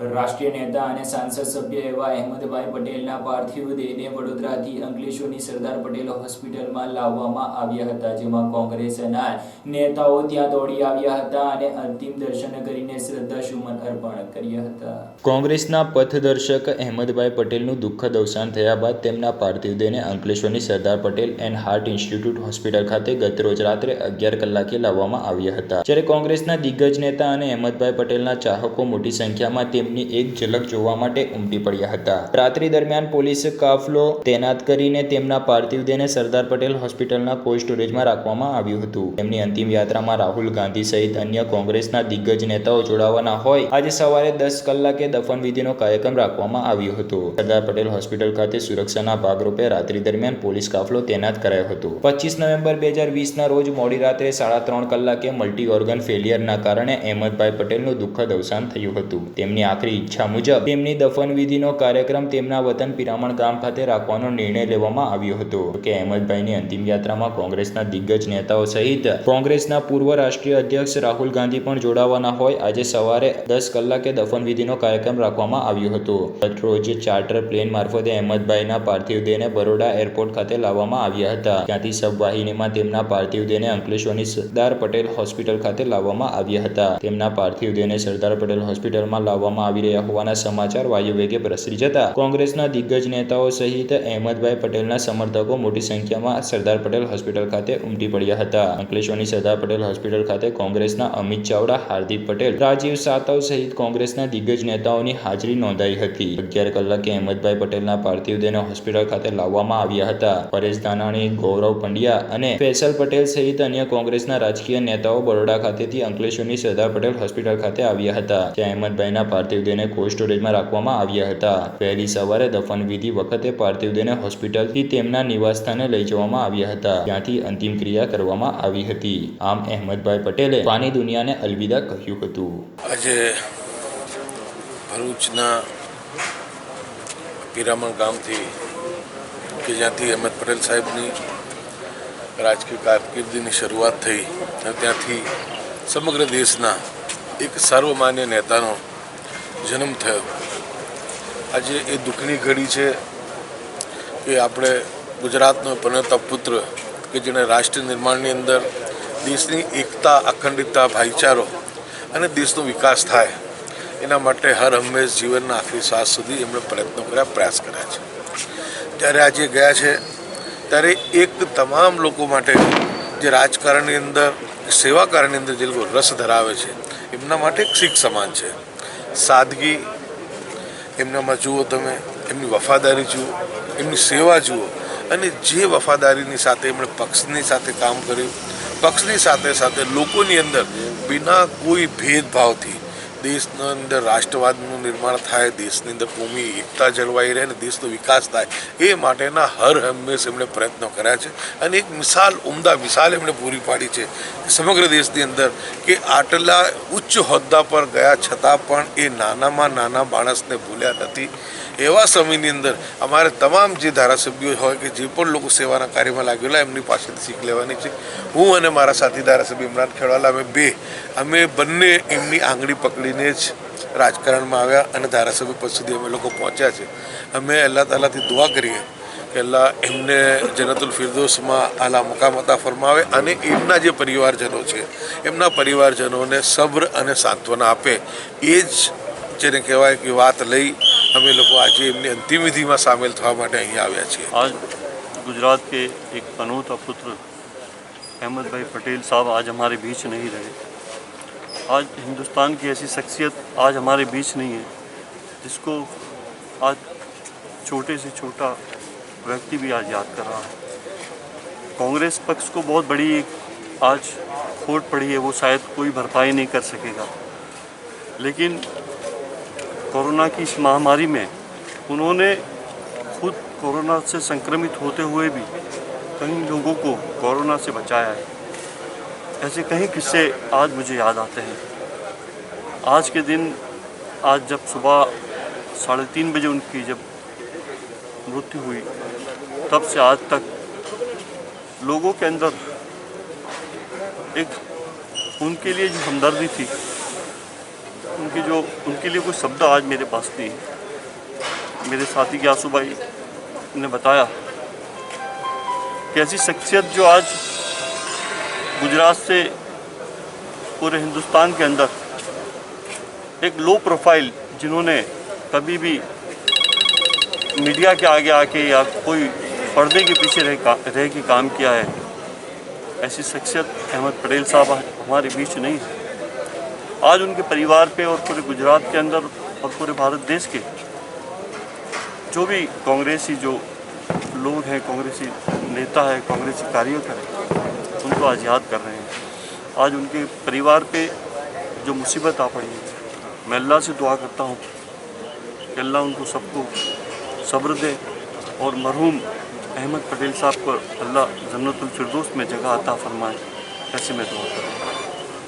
રાષ્ટ્રીય નેતા અને સાંસદ સભ્ય એવા અહેમદભાઈ પટેલના પાર્થિવ દેહને વડોદરાથી અંકલેશ્વરની સરદાર પટેલ હોસ્પિટલમાં લાવવામાં આવ્યા હતા, જેમાં કોંગ્રેસના નેતાઓ ત્યાં દોડી આવ્યા હતા અને અંતિમ દર્શન કરીને શ્રદ્ધાસુમન અર્પણ કર્યા હતા. કોંગ્રેસના પથદર્શક અહેમદભાઈ પટેલનું દુઃખદ અવસાન થયા બાદ તેમના પાર્થિવ દેહને અંકલેશ્વરની Sardar Patel and heart institute hospital ખાતે ગતરોજ રાત્રે અગિયાર કલાકે લાવવામાં આવ્યા હતા. જ્યારે કોંગ્રેસના દિગ્ગજ નેતા અને અહેમદભાઈ પટેલના ચાહકો મોટી સંખ્યામાં તેમની એક ઝલક જોવા માટે ઉમટી પડ્યા હતા. રાત્રિ દરમિયાન પોલીસ કાફલો તૈનાત કરીને તેમના પાર્થિવ દેહને સરદાર પટેલ હોસ્પિટલના કોલ્ડ સ્ટોરેજમાં રાખવામાં આવ્યું હતું. તેમની અંતિમ યાત્રામાં રાહુલ ગાંધી સહિત અન્ય કોંગ્રેસના દિગ્ગજ નેતાઓ જોડાવાના હોય, આજે સવારે દસ કલાકે દફન વિધિનો કાર્યક્રમ રાખવામાં આવ્યો હતો. સરદાર પટેલ હોસ્પિટલ ખાતે સુરક્ષાના ભાગરૂપે રાત્રિ દરમિયાન પોલીસ કાફલો તૈનાત કરાયો હતો. પચીસ નવેમ્બર બે હજાર વીસના રોજ મોડી રાત્રે સાડા ત્રણ કલાકે મલ્ટી ઓર્ગન ફેલિયરના કારણે અહેમદભાઈ પટેલનું દુઃખદ અવસાન થયું હતું. તેમની આખરી ઈચ્છા મુજબ તેમની દફનવિધિનો કાર્યક્રમ તેમના વતન પિરામણ ગામ ખાતે રાખવાનો નિર્ણય લેવામાં આવ્યો હતો. કે અહેમદભાઈની અંતિમ યાત્રામાં કોંગ્રેસના દિગ્ગજ નેતાઓ સહિત કોંગ્રેસના પૂર્વ રાષ્ટ્રીય અધ્યક્ષ રાહુલ ગાંધી પણ જોડાવાના હોય, આજે સવારે દસ કલાકે દફનવિધિનો કાર્યક્રમ રાખવામાં આવ્યો હતો. રોજ ચાર્ટર પ્લેન મારફતે અહેમદભાઈના પાર્થિવ દેહને બરોડા એરપોર્ટ ખાતે લાવવામાં આવ્યા હતા. ત્યાંથી સબવાહિનીમાં તેમના પાર્થિવ દેહને અંકલેશ્વરની સરદાર પટેલ હોસ્પિટલ ખાતે લાવવામાં આવ્યા હતા. તેમના પાર્થિવ દેહને સરદાર પટેલ હોસ્પિટલમાં લાવવામાં આવી રહ્યા હોવાના સમાચાર વાયુવેગે પ્રસરી જતા. કોંગ્રેસના દિગ્ગજ નેતાઓ સહિત અહેમદભાઈ પટેલના સમર્થકો મોટી સંખ્યામાં સરદાર પટેલ હોસ્પિટલ ખાતે ઉમટી પડ્યા હતા. અંકલેશ્વરની સરદાર પટેલ હોસ્પિટલ ખાતે કોંગ્રેસના અમિત ચાવડા, હાર્દિક પટેલ, રાજીવ સાતવ સહિત કોંગ્રેસના દિગ્ગજ નેતાઓની હાજરી નોંધાઈ હતી. અગિયાર કલાકે અહેમદભાઈ પટેલના પાર્થિવ દેહને હોસ્પિટલ ખાતે લાવવામાં આવ્યા હતા. પરેશ ધાનાણી, ગૌરવ પંડ્યા અને ફેસલ પટેલ સહિત અન્ય કોંગ્રેસના રાજકીય નેતાઓ બરોડા ખાતેથી અંકલેશ્વરની સરદાર પટેલ હોસ્પિટલ ખાતે આવ્યા હતા. ત્યાં અહેમદભાઈના પાર્થિવ દેહને કોલ્ડ સ્ટોરેજમાં રાખવામાં આવ્યા હતા. વહેલી સવારે દફનવિધિ વખતે પાર્થિવ દેહને હોસ્પિટલથી તેમના નિવાસસ્થાને લઈ જવામાં આવ્યા હતા. ત્યાંથી અંતિમ ક્રિયા કરવામાં આવી હતી. આમ અહેમદભાઈ પટેલે પાની દુનિયાને અલવિદા કહ્યું હતું. આજે ભરૂચના પિરામણ ગામથી કે જ્યાંથી અહેમદ પટેલ સાહેબની રાજકીય કારકિર્દીની શરૂઆત થઈ ત્યાંથી સમગ્ર દેશના એક સર્વમાન્ય નેતાનો જન્મ થયો. આજે એ દુઃખની ઘડી છે કે આપણે ગુજરાતનો પનતા પુત્ર કે જેણે રાષ્ટ્ર નિર્માણની અંદર દેશની એકતા, અખંડિતતા, ભાઈચારો અને દેશનો વિકાસ થાય, એના માટે હર હંમેશ જીવનના આખરી શ્વાસ સુધી એમણે પ્રયત્નો કર્યા, પ્રયાસ કર્યા છે. ત્યારે આજે ગયા છે, ત્યારે એક તમામ લોકો માટે જે રાજકારણની અંદર સેવા કાર્યની અંદર જે લોકો રસ ધરાવે છે, એમના માટે એક શીખ સમાન છે. સાદગી, એમનામાં જુઓ તમે, એમની વફાદારી જુઓ, એમની સેવા જુઓ. અને જે વફાદારીની સાથે એમણે પક્ષની સાથે કામ કર્યું, પક્ષની સાથે સાથે લોકોની અંદર બિના કોઈ ભેદભાવથી દેશના અંદર રાષ્ટ્રવાદનું નિર્માણ થાય, દેશની અંદર ભૂમિ, એકતા જળવાઈ રહે અને દેશનો વિકાસ થાય, એ માટેના હર હંમેશ એમણે પ્રયત્નો કર્યા છે. અને એક મિસાલ, ઉમદા મિસાલ એમણે પૂરી પાડી છે સમગ્ર દેશની અંદર કે આટલા ઉચ્ચ હોદ્દા પર ગયા છતાં પણ એ નાનામાં નાના માણસને ભૂલ્યા નથી. એવા સમયની અંદર અમારે તમામ જે ધારાસભ્યો હોય કે જે પણ લોકો સેવાના કાર્યમાં લાગેલા એમની પાસેથી શીખ લેવાની છે. હું અને મારા સાથી ધારાસભ્ય ઇમરાન ખેડવાલા, અમે બે, અમે બંને એમની આંગળી છોડીને જ રાજકારણમાં આવ્યા અને ધારાસભ્ય પદ સુધી અમે લોકો પહોંચ્યા છે. અમે અલ્લાહ તાલાથી દુઆ કરીએ કે અલ્લાહ એમને જનતુલ ફિરદોસમાં આલા મુકામ અતા ફરમાવે અને એમના જે પરિવારજનો છે, એમના પરિવારજનોને સબ્ર અને સાંત્વના આપે. એ જ જેને કહેવાય કે વાત લઈ અમે લોકો આજે એમની અંતિમ વિધિમાં સામેલ થવા માટે અહીંયા આવ્યા છીએ. આજ ગુજરાત કે એક અનોતા પુત્ર અહેમદભાઈ પટેલ સાહેબ આજ હમારે બીચ નહીં રહે. आज हिंदुस्तान की ऐसी शख्सियत आज हमारे बीच नहीं है, जिसको आज छोटे से छोटा व्यक्ति भी आज याद कर रहा है। कांग्रेस पक्ष को बहुत बड़ी एक आज खोट पड़ी है, वो शायद कोई भरपाई नहीं कर सकेगा। लेकिन कोरोना की इस महामारी में उन्होंने खुद कोरोना से संक्रमित होते हुए भी कई लोगों को कोरोना से बचाया है। ऐसे कई किस्से आज मुझे याद आते हैं। आज के दिन, आज जब सुबह साढ़े तीन बजे उनकी जब मृत्यु हुई, तब से आज तक लोगों के अंदर एक उनके लिए जो हमदर्दी थी, उनकी जो, उनके लिए कोई शब्द आज मेरे पास नहीं है। मेरे साथी के आँसू भाई ने बताया कि ऐसी शख्सियत जो आज गुजरात से पूरे हिंदुस्तान के अंदर एक लो प्रोफ़ाइल जिन्होंने कभी भी मीडिया के आगे आके या कोई पर्दे के पीछे रह का, रह के काम किया है, ऐसी शख्सियत अहमद पटेल साहब हमारे बीच नहीं है। आज उनके परिवार पे और पूरे गुजरात के अंदर और पूरे भारत देश के जो भी कांग्रेसी जो लोग हैं, कांग्रेसी नेता है, कांग्रेसी कार्यकर्ता है उनको आज याद कर रहे हैं। आज उनके परिवार पे जो मुसीबत आ पड़ी है, मैं अल्लाह से दुआ करता हूँ कि अल्लाह उनको सबको सब्र दे और मरहूम अहमद पटेल साहब को अल्लाह जन्नतुल फिरदौस में जगह अता फरमाए। ऐसे मैं दुआ करता हूँ